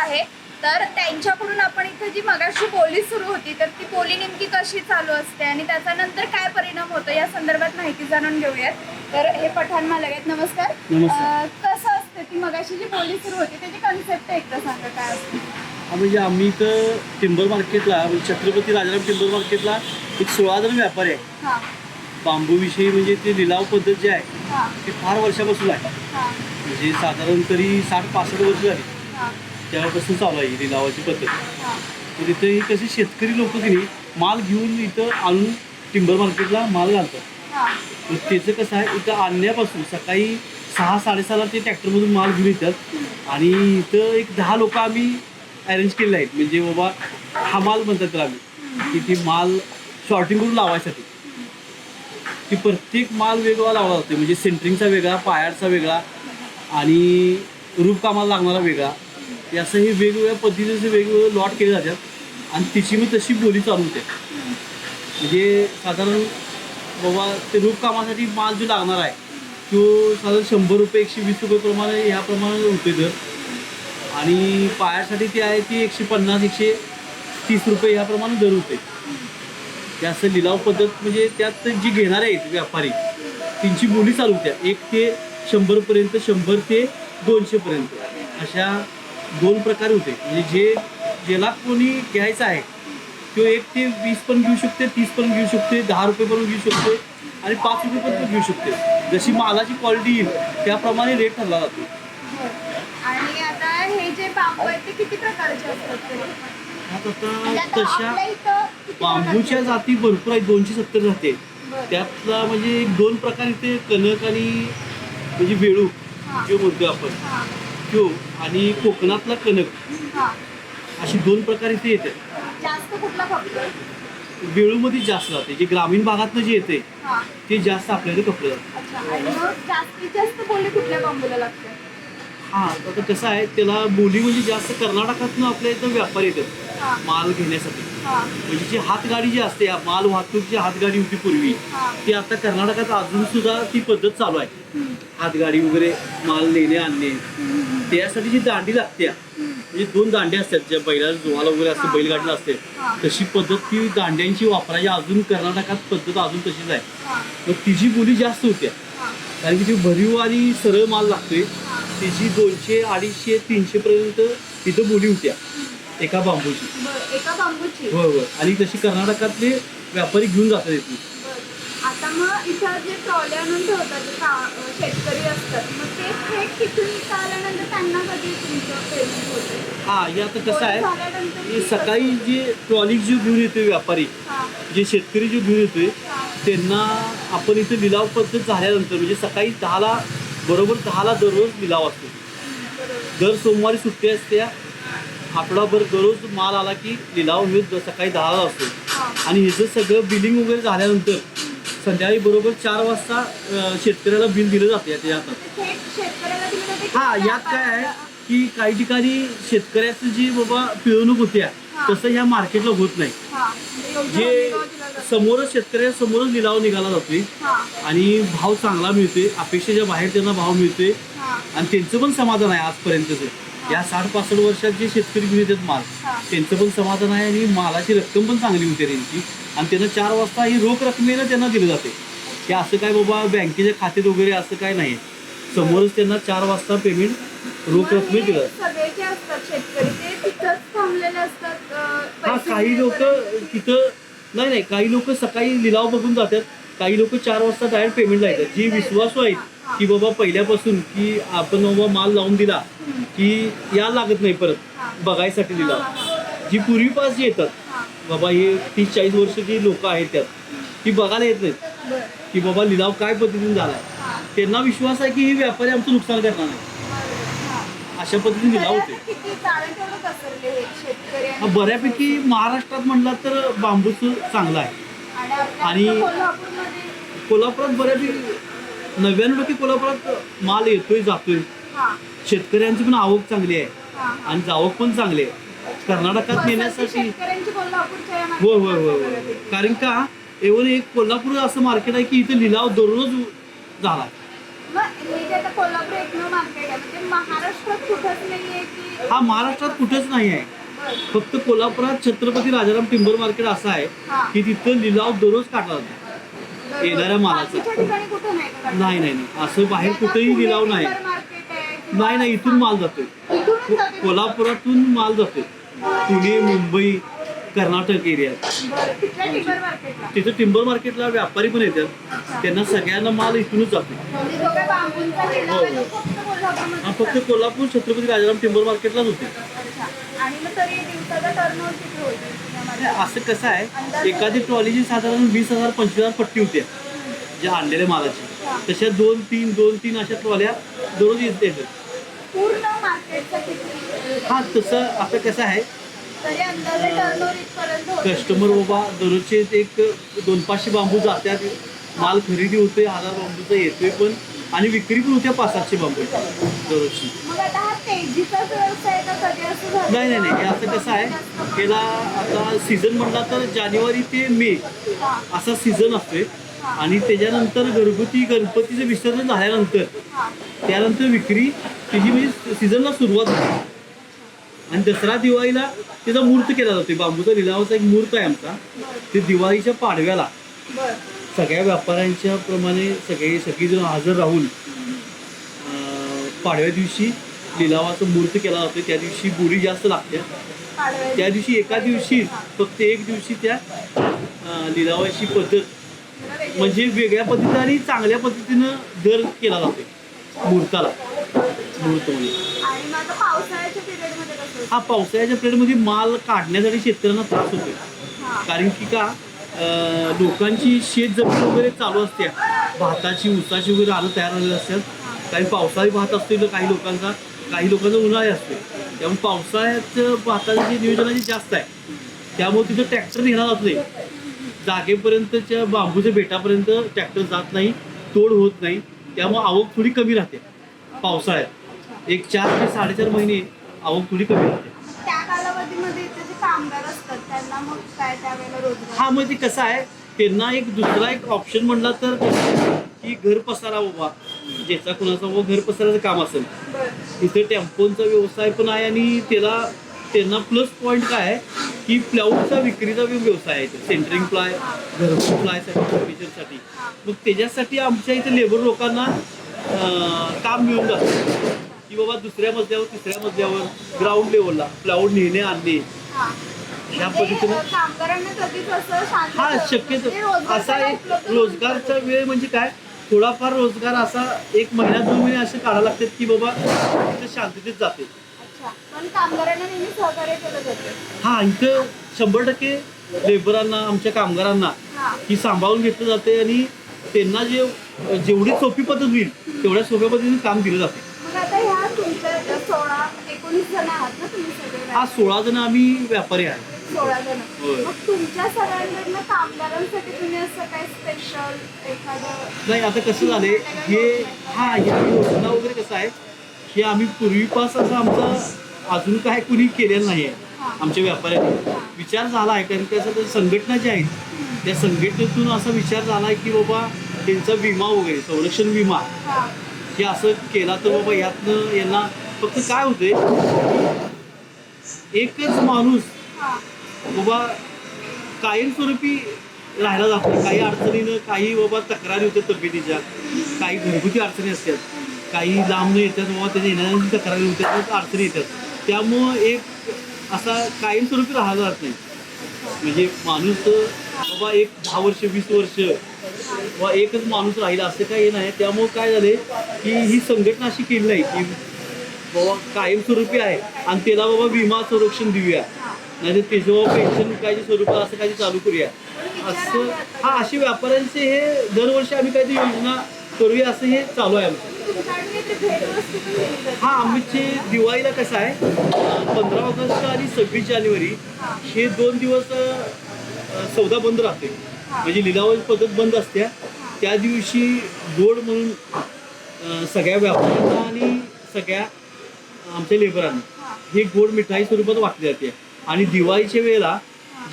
आहे. तर त्यांच्याकडून आपण इथे जी मगाशी बोली सुरू होती तर ती बोली नेमकी कशी चालू असते आणि त्याचा नंतर काय परिणाम होतो या संदर्भात माहिती जाणून घेऊयात. तर हे पठाण मालक आहेत. नमस्कार. अं, कसं असतं ती मगाशी जी बोली सुरू होती त्याची कन्सेप्ट एकदा सांगा काय असते? म्हणजे आम्ही इथं टिंबर मार्केटला म्हणजे छत्रपती राजाराम टिंबर मार्केटला एक सोळा जण व्यापारी आहे हां. बांबूविषयी म्हणजे ते लिलाव पद्धत जी आहे हां. ती फार वर्षापासून आहे. हां. म्हणजे साधारण तरी साठ पासष्ट वर्ष झाली. तेव्हापासून चालू आहे ही लिलावाची पद्धत. तर इथं ही कशी शेतकरी लोक की नाही माल घेऊन इथं आणून टिंबर मार्केटला माल घालतात. हां. तर त्याचं कसं आहे इथं आणण्यापासून सकाळी सहा साडेसहाला ते ट्रॅक्टरमधून माल घेऊन येतात. आणि इथं एक दहा लोक आम्ही अरेंज केलेले आहेत. म्हणजे बाबा हा माल म्हणतात त्याला आम्ही की ती माल शॉर्टिंग करून लावायसाठी. ती प्रत्येक माल वेगळा लावला जातो म्हणजे सेंटरिंगचा वेगळा पायाडचा वेगळा आणि रूपकामाला लागणारा वेगळा. याचं असं हे वेगवेगळ्या पद्धतीचे वेगवेगळे लॉट केले जातात. आणि तिची मग तशी बोली चालू होते. म्हणजे साधारण बाबा ते रूपकामासाठी माल जो लागणार आहे तो साधारण शंभर रुपये एकशे वीस रुपये प्रमाणे ह्याप्रमाणे होते दर. आणि पायासाठी ते आहे ती एकशे पन्नास एकशे तीस रुपये ह्याप्रमाणे दर होते ते असं लिलाव पद्धत म्हणजे त्यात जी घेणारे आहेत व्यापारी त्यांची बोली चालू होत्या. एक ते शंभरपर्यंत शंभर ते दोनशेपर्यंत. अशा दोन प्रकारे होते म्हणजे जे ज्याला कोणी घ्यायचं आहे तो एक ते वीस पण घेऊ शकते तीस पण घेऊ शकते दहा रुपये पण घेऊ शकते आणि पाच रुपये पण घेऊ शकते जशी मालाची क्वालिटी येईल त्याप्रमाणे रेट ठरला जातो बरं. आणि आता हे जे बांबू आहेत ते किती प्रकारचे असतात तरी? ह्यात म्हणजे आता तशा बांबूच्या जाती भरपूर आहेत दोनशे सत्तर जाती. त्यातला म्हणजे दोन प्रकार इथे कनक आणि म्हणजे वेळू. जो म्हणतो आपण तो आणि कोकणातला कनक हां. अशी दोन प्रकार इथे येतात जास्त कुठला खपतोय वेळूमध्ये जास्त जाते. जे ग्रामीण भागातनं जे येते हां. ते जास्त आपल्याला कपडे जाते अच्छा. आणि मग जास्तीत जास्त बोली कुठल्या बांबूला लागते हां आता कसं आहे त्याला बोली म्हणजे जास्त कर्नाटकातनं आपल्या इथं व्यापारी येतात. हां. माल घेण्यासाठी. हां. म्हणजे जी हातगाडी जी असते माल वाहतूक जी हातगाडी होती पूर्वी हां. ती आता कर्नाटकात अजून सुद्धा ती पद्धत चालू आहे. हातगाडी वगैरे माल नेणे आणणे. त्यासाठी जी दांडी लागते. म्हणजे दोन दांड्या असतात ज्या बैलाला जोहाला वगैरे असते. बैलगाडीला असते. तशी पद्धत ती दांड्यांची वापरायची. अजून कर्नाटकात पद्धत अजून तशीच आहे. मग तिची बोली जास्त होत्या कारण की ती भरीव आणि सरळ माल लागतोय. तिची दोनशे अडीचशे तीनशे पर्यंत तिथं बोली होत्या. एका बांबूची. एका बांबूची? होय. आणि तशी कर्नाटकातले व्यापारी घेऊन जातात इथून. मग इथं जे आणून ठेवतात जे का शेतकरी असतात मग ते थेट तिथून इथं आल्यानंतर त्यांना कधी तुमचं पेमेंट होतं? हा हे आता कसं आहे हे सकाळी जे ट्रॉली जे घेऊन येतोय व्यापारी हां. जे शेतकरी जे घेऊन येतोय त्यांना आपण इथे लिलाव पद्धत झाल्यानंतर म्हणजे सकाळी दहाला बरोबर दहाला दररोज लिलाव असतो. दर सोमवारी सुट्टी असते आठवडाभर दररोज माल आला की लिलाव हे द- सकाळी दहाला असतो. हां. आणि ह्याचं सगळं बिलिंग वगैरे झाल्यानंतर संध्याकाळी बरोबर चार वाजता अं, शेतकऱ्याला बिल दिलं जाते याच्या हातात ते थेट शेतकऱ्याला दिलं जाते की हा यात काय आहे की काही ठिकाणी शेतकऱ्याचं जी बाबा पिळवणूक होत्या हा. तसं ह्या मार्केटला होत नाही. हां म्हणजे योग्य जे हमीभाव दिला जातो. समोरच शेतकऱ्या समोरच लिलाव निघाला जातोय हां. आणि भाव चांगला मिळतोय अपेक्षेच्या बाहेर त्यांना भाव मिळतोय हां. आणि त्यांचं पण समाधान आहे आजपर्यंतचं. या साठ पासष्ट वर्षात जे शेतकरी घेऊन येतात माल हा. त्यांचं पण समाधान आहे आणि मालाची रक्कम पण चांगली होते त्यांची. आणि त्यांना चार वाजता ही रोख रकमेनं त्यांना दिलं जाते की असं काय बाबा बँकेच्या खात्यात वगैरे असं काय नाही समोरच त्यांना चार वाजता पेमेंट रोख मग रकमे हे दिलं हा काही लोक. तिथं नाही नाही काही लोक सकाळी लिलाव बघून जातात काही लोक चार वाजता डायरेक्ट पेमेंटला येतात जी विश्वासू आहेत की बाबा पहिल्यापासून की आपण बाबा माल लावून दिला. की या लागत नाही परत. बघायसाठी लिलाव जी पूर्वीपास जी येतात. बाबा हे तीस चाळीस वर्ष जी लोक आहेत त्यात ती बघायला येत नाहीत. की बाबा लिलाव काय पद्धतीने झालाय हां. त्यांना विश्वास आहे की हे व्यापारी आमचं नुकसान करणार नाही. हां. अशा पद्धतीने लिलाव होते बऱ्यापैकी महाराष्ट्रात म्हणला तर बांबूचं चांगलं आहे आणि कोल्हापुरात बऱ्यापैकी नव्याण्णव टक्के कोल्हापुरात माल येतोय जातोय हां शेतकऱ्यांची पण आवक चांगली आहे आणि जावक पण चांगली आहे कर्नाटकात नेण्यासाठी होय होय होय होय. कारण का एवढं एक कोल्हापूर असं मार्केट आहे की इथे लिलाव दररोज झाला हे म्हणजे महाराष्ट्रात कुठंच हा महाराष्ट्रात कुठेच नाही आहे. फक्त कोल्हापुरात छत्रपती राजाराम टिंबर मार्केट असं आहे. की तिथं लिलाव दररोज काढला जातो. येणाऱ्या मालाचा. नाही? नाही असं बाहेर आता कुठेही लिलाव नाही नाही नाही इथून माल जातोय. कोल्हापुरातून माल जातो पुणे मुंबई कर्नाटक एरियात. तिथं टिंबर मार्केटला व्यापारी पण येतात. त्यांना सगळ्यांना माल इथूनच जातो फक्त हो. हा फक्त कोल्हापूर छत्रपती राजाराम टिंबर मार्केटलाच होते. असं कसं आहे एखादी ट्रॉलीची साधारण वीस हजार पंचवीस हजार पट्टी होत्या ज्या आणलेल्या मालाची. तशा दोन तीन दोन तीन अशा ट्रॉल्या दररोज येत येतात. पूर्ण मार्केटचा किती हा तसं आता कसं आहे? तरी अंदाजे टर्नओव्हर इथपर्यंत होतं. कस्टमर बाबा दररोजचे एक दोन पाचशे बांबू जातात. माल खरेदी होते हजार बांबूचा येतोय पण आणि विक्री पण होत्या पाच सातशे बांबू दररोजची. मग आता हा तेजीचाच व्यवसाय का? कधी असं झालं? नाही नाही नाही. हे असं कसं आहे? त्याला आता सीझन म्हटला तर जानेवारी ते मे हा, असा सीझन असतोय. आणि त्याच्यानंतर घरगुती गणपतीचं विसर्जन झाल्यानंतर हा. त्यानंतर विक्री त्याची म्हणजे सीझनला सुरुवात होते आणि दसरा दिवाळीला त्याचा मूर्त केला जातो. बांबूचा लिलावाचा एक मूर्त आहे आमचा. ते दिवाळीच्या पाडव्याला. सगळ्या व्यापाऱ्यांच्या प्रमाणे सगळे सगळीजण हजर राहून पाडव्या दिवशी लिलावाचा मूर्त केला जातो त्या दिवशी बोली जास्त लागते. त्या दिवशी. एका दिवशी फक्त एक दिवशी त्या लिलावाची पद्धत. म्हणजे वेगळ्या पद्धतीने आणि चांगल्या पद्धतीनं दर केला जातो मूर्ताला. मूर्त आणि मग आता पावसाळ्याच्या पिरियडमध्ये कसं होतं? हा पावसाळ्याच्या पिरियडमध्ये माल काढण्यासाठी शेतकऱ्यांना त्रास होतो हा. कारण की का अं, लोकांची शेत जमीन वगैरे चालू असते. भाताची ऊसाची वगैरे रानं तयार झालेली असतात. काही पावसाळी भात असतो तर काही लोकांचा काही लोकांचा उन्हाळी असतो त्यामुळे पावसाळ्यात भाताचे नियोजनाची जास्त आहे. त्यामुळे तिथं ट्रॅक्टर नेला जात नाही. जागेपर्यंतच्या बांबूच्या बेटापर्यंत ट्रॅक्टर जात नाही. तोड होत नाही. त्यामुळे आवक थोडी कमी राहते पावसाळ्यात. एक चार ते साडेचार महिने आवक थोडी कमी राहते. त्या कालावधीमध्ये इथे जे कामगार असतात त्यांना मग काय त्यावेळेला रोजगार? हा म्हणजे कसं आहे? त्यांना एक दुसरा एक ऑप्शन म्हणला तर कसं की घर पसारा बाबा ज्याचा कुणाचा बाबा घर पसाराचं काम असेल. बरं. इथे टेम्पोचा व्यवसाय पण आहे आणि त्याला त्यांना प्लस पॉईंट काय आहे? की प्लाऊडचा विक्रीचा बी व्यवसाय आहे सेंटरिंग प्लाय घरगुती प्लायसाठी फर्निचरसाठी मग त्याच्यासाठी आमच्या इथे लेबर लोकांना अं, काम मिळून जातं. की बाबा दुसऱ्या मजल्यावर तिसऱ्या मजल्यावर ग्राउंड लेवलला प्लाऊड नेणे आणणे हा. ह्या पद्धतीने अ, कामगारांना कधीच असं शांत हा शक्यतो. म्हणजे असा एक रोजगारचा वेळ म्हणजे काय? थोडाफार रोजगार असा एक महिना दोन महिने असे काढायला लागतात की बाबा तिथे शांततेत जाते. अच्छा. पण कामगारांना नेहमी सहकार्य केलं जातं. हा इथं शंभर टक्के लेबरांना आमच्या कामगारांना हा सांभाळून घेतलं जाते आणि त्यांना जे जेवढी सोपी पद्धत होईल तेवढ्या सोप्या पद्धतीने काम दिलं जाते. तुमच्या सोळा एकोणीस जण आहात ना तुम्ही सगळे हा सोळा जण आम्ही व्यापारी आहे सोळा जण. होय. मग तुमच्या सगळ्यांकडनं कामगारांसाठी तुम्ही असं काय स्पेशल एखादं नाही आता कसं झालंय हे हा या योजना वगैरे कसं आहे हे आम्ही पूर्वीपास असं आमचं अजून काय कुणी केलेलं नाही आहे आमच्या व्यापाऱ्यांनी. विचार झाला आहे कारण कसं तर संघटना ज्या आहेत त्या संघटनेतून असा विचार झाला आहे की बाबा त्यांचा विमा वगैरे संरक्षण विमा हा. हे असं केला तर बाबा यातनं यांना फक्त काय होते एकच माणूस बाबा कायमस्वरूपी राहायला जातो. काही अडचणीनं काही बाबा तक्रारी होत्या तब्येतीच्या. काही घरगुती अडचणी असतात. काही लांब येतात बाबा त्याच्या येण्याची तक्रारी होत्या त्या अडचणी येतात. त्यामुळं एक असा कायमस्वरूपी राहायला जात नाही. म्हणजे माणूस बाबा एक दहा वर्ष वीस वर्ष बाबा एकच माणूस राहिला असं काही नाही. त्यामुळं काय झाले की ही संघटना अशी केली नाही की बाबा कायमस्वरूपी आहे आणि त्याला बाबा विमा संरक्षण देऊया. नाही तर त्याचं बाबा पेन्शन कायचे स्वरूप असं काही चालू करूया. असं हा असे व्यापाऱ्यांचे हे दरवर्षी आम्ही काहीतरी योजना करूया असं हे चालू आहे आमचं. हा आमची दिवाळीला कसं आहे? पंधरा ऑगस्ट आणि सव्वीस जानेवारी हे दोन दिवस सौदा बंद राहते म्हणजे लिलावाची पद्धत बंद असते त्या दिवशी गोड म्हणून सगळ्या व्यापाऱ्यांना आणि सगळ्या आमच्या लेबरांना हे गोड मिठाई स्वरूपात वाटली जाते. आणि दिवाळीच्या वेळेला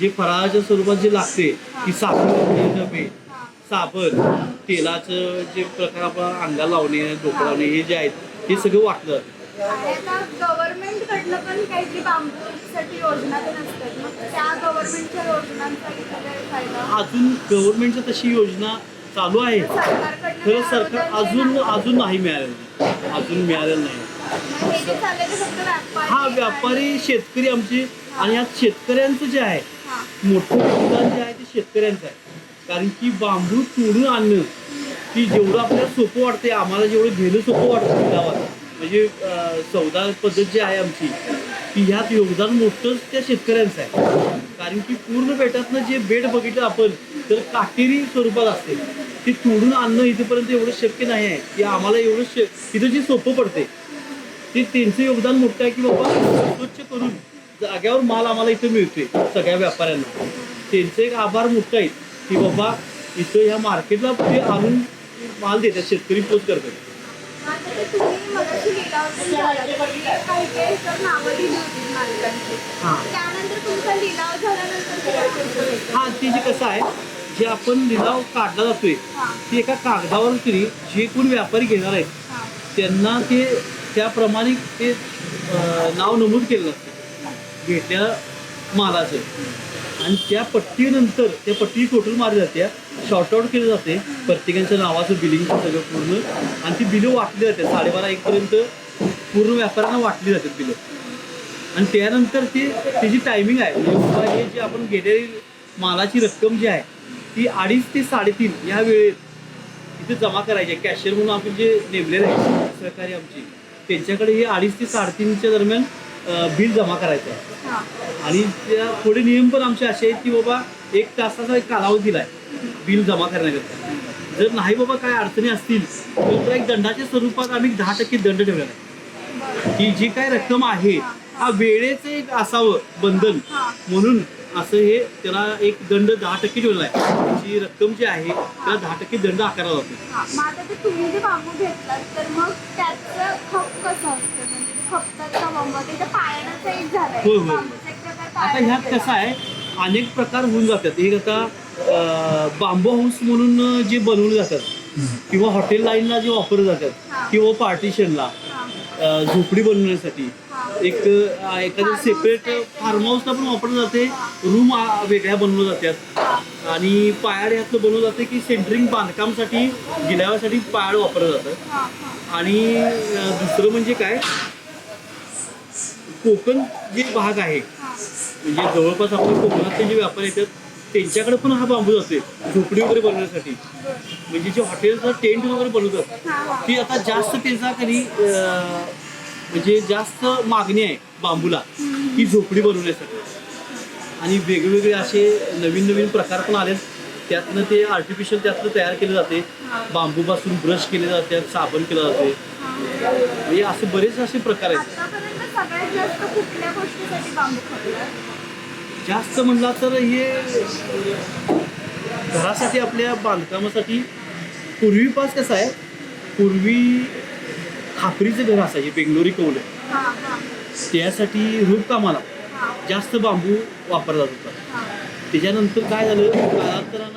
जे फराळाच्या स्वरूपात जे लागते की साखर डबे साबण तेलाचं जे प्रकार आपण अंगाला लावणे डोकं लावणे हे जे आहेत हे सगळं वाटलं. जातं आणि आता गव्हर्नमेंट कडनं पण काहीतरी बांबूसाठी योजना पण असतात मग त्या गव्हर्नमेंटच्या योजनांचा इथं काही फायदा? अजून गव्हर्नमेंटची तशी योजना चालू आहे. खरं सरकार अजून अजून नाही मिळालेलं. नाही. अजून मिळालेलं नाही. व्यापारी हा व्यापारी शेतकरी आमची आणि यात शेतकऱ्यांचं जे आहे मोठं योगदान जे आहे ते शेतकऱ्यांचं आहे. कारण की बांबू तोडून आणणं की जेवढं आपल्याला सोपं वाटते आम्हाला जेवढं घेणं सोपं वाटतं गावात. म्हणजे अं, सौदा पद्धत जी आहे आमची की ह्यात योगदान मोठंच त्या शेतकऱ्यांचं आहे. कारण की पूर्ण बेटातनं जे बेड बघितलं आपण तर काटेरी स्वरूपात असते. ते तोडून आणणं इथेपर्यंत एवढं शक्य नाही आहे. की आम्हाला एवढं श इथं जे सोपं पडते ते त्यांचं योगदान मोठं आहे की बाबा स्वच्छ करून जाग्यावर माल आम्हाला इथं मिळतोय सगळ्या व्यापाऱ्यांना. त्यांचे एक आभार मोठं आहे की बाबा इथं ह्या मार्केटला ते आणून माल देतात शेतकरी पोच करतात. आता ते तुम्ही मगाशी लिहिला होता काही काही तर नावं लिहिली होती मालकांची हां त्यानंतर तुमचा लिलाव झाल्यानंतर ते हा जे कसं आहे जे आपण लिलाव काढला जातोय हां. ते एका कागदावर तरी जे कोण व्यापारी घेणार आहेत त्यांना ते त्याप्रमाणे ते नाव नमूद केलेलं असतं. घेतल्या मालाचं. आणि त्या पट्टीनंतर त्या पट्टी टोटल मारली जाते शॉर्ट आउट केलं जाते. प्रत्येकांच्या नावाचं बिलिंग सगळं पूर्ण. आणि ती बिलं वाटली जाते. साडेबारा एकपर्यंत पूर्ण व्यापाऱ्यांना वाटली जातात बिलं आणि त्यानंतर ती त्याची टायमिंग आहे. म्हणजे हे जे आपण गेलेली मालाची रक्कम जी आहे ती अडीच ते साडेतीन या वेळेत इथे जमा करायची आहे. कॅशियर म्हणून आपण जे नेमलेले आहे सहकारी आमची त्यांच्याकडे हे अडीच ते साडेतीनच्या दरम्यान बिल जमा करायचं आहे. आणि त्या थोडे नियम पण आमचे असे आहेत की बाबा एक तासाचा एक कालावधी आहे बिल जमा करण्याकरता. जर नाही बाबा काय अडचणी असतील तर एक दंडाच्या स्वरूपात आम्ही दहा टक्के दंड ठेवलेला आहे. की जी काय रक्कम आहे हा वेळेचं एक असावं बंधन. म्हणून असं हे त्याला एक दंड दहा टक्के ठेवला आहे. जी रक्कम जी आहे त्याला दहा टक्के दंड आकारला जातो होय, होय. आता ह्यात. कसं आहे अनेक प्रकार होऊन जातात. एक आता बांबू हाऊस म्हणून जे बनवले जातात किंवा हॉटेल लाईनला जे वापरले जातात हां. किंवा पार्टिशनला झोपडी बनवण्यासाठी. एक एखादं सेपरेट फार्म हाऊसला पण वापरलं जाते. रूम वेगळ्या बनवल्या जातात. हां. आणि पायाड यातलं बनवलं जातं की सेंटरिंग बांधकामसाठी गिलाव्यासाठी पायाड वापरलं जातं. आणि दुसरं म्हणजे काय? कोकण जे भाग आहे. हां. म्हणजे जवळपास आपल्या कोकणातले जे व्यापारी येतात त्यांच्याकडे पण हा बांबू जातोय झोपडी वगैरे बनवण्यासाठी. म्हणजे जे हॉटेलचा टेंट वगैरे बनवतात हां. हां ती आता जास्त त्यांचा कधी म्हणजे जास्त मागणी आहे बांबूला ही झोपडी बनवण्यासाठी. आणि वेगवेगळे असे नवीन नवीन प्रकार पण आलेत. त्यातनं ते आर्टिफिशियल त्यातनं तयार केलं जाते. बांबूपासून ब्रश केले जातात साबण केलं जाते. म्हणजे असे बरेच असे प्रकार आहेत. सगळ्यात जास्त कुठल्या गोष्टीसाठी बांबू जास्त म्हणला तर हे घरासाठी आपल्या बांधकामासाठी. पूर्वीपास कसं आहे पूर्वी खापरीचं घर असायचे बेंगलोरी कौल त्यासाठी रूपकामाला जास्त बांबू वापरला जात होता त्याच्यानंतर काय झालं कालांतरानं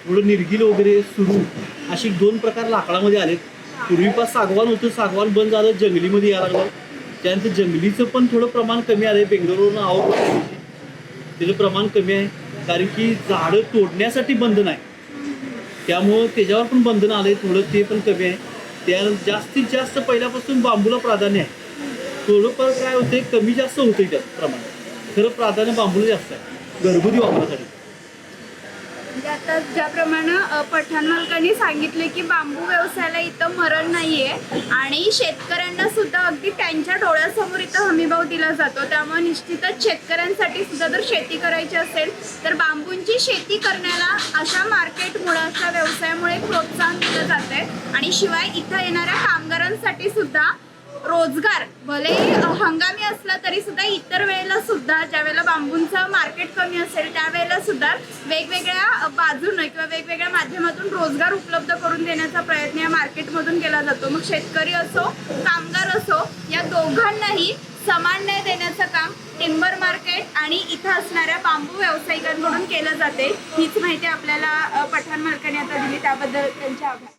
थोडं निर्गिल वगैरे सुरू. अशी दोन प्रकार लाकडामध्ये आलेत. पूर्वीपास सागवान होतं सागवान बंद झालं जंगलीमध्ये यायला लागलं. त्यानंतर जंगलीचं पण थोडं प्रमाण कमी आलं आहे बेंगलोरवरून आवक होती. त्याचं प्रमाण कमी आहे. कारण की झाडं तोडण्यासाठी बंधन आहे. त्यामुळं त्याच्यावर पण बंधन आलं आहे थोडं ते पण कमी आहे. त्या जास्तीत जास्त पहिल्यापासून बांबूला प्राधान्य आहे. थोडंफार काय होते कमी जास्त होते त्यात प्रमाण. खरं प्राधान्य बांबूला जास्त आहे. घरगुती वापरासाठी. म्हणजे आता ज्याप्रमाणे पठाण मालकांनी सांगितले की बांबू व्यवसायाला इथं मरण नाहीये आणि शेतकऱ्यांना सुद्धा अगदी त्यांच्या डोळ्यासमोर इथं हमीभाव दिला जातो. त्यामुळे निश्चितच शेतकऱ्यांसाठी सुद्धा जर शेती करायची असेल तर बांबूंची शेती करण्याला अशा मार्केटमुळे अशा व्यवसायामुळे प्रोत्साहन दिलं जाते आणि शिवाय इथं येणाऱ्या कामगारांसाठी सुद्धा रोजगार. भले हंगामी असला तरी सुद्धा इतर वेळेला सुद्धा ज्या वेळेला बांबूंचं मार्केट कमी असेल त्यावेळेला सुद्धा वेगवेगळ्या बाजूनं किंवा वेगवेगळ्या माध्यमातून रोजगार उपलब्ध करून देण्याचा प्रयत्न या मार्केटमधून केला जातो. मग शेतकरी असो कामगार असो या दोघांनाही समान न्याय देण्याचं काम टिंबर मार्केट आणि इथं असणाऱ्या बांबू व्यावसायिकांकडून केलं जाते. हीच माहिती आपल्याला पठाण मालकाने आता दिली त्याबद्दल त्यांचे आभार.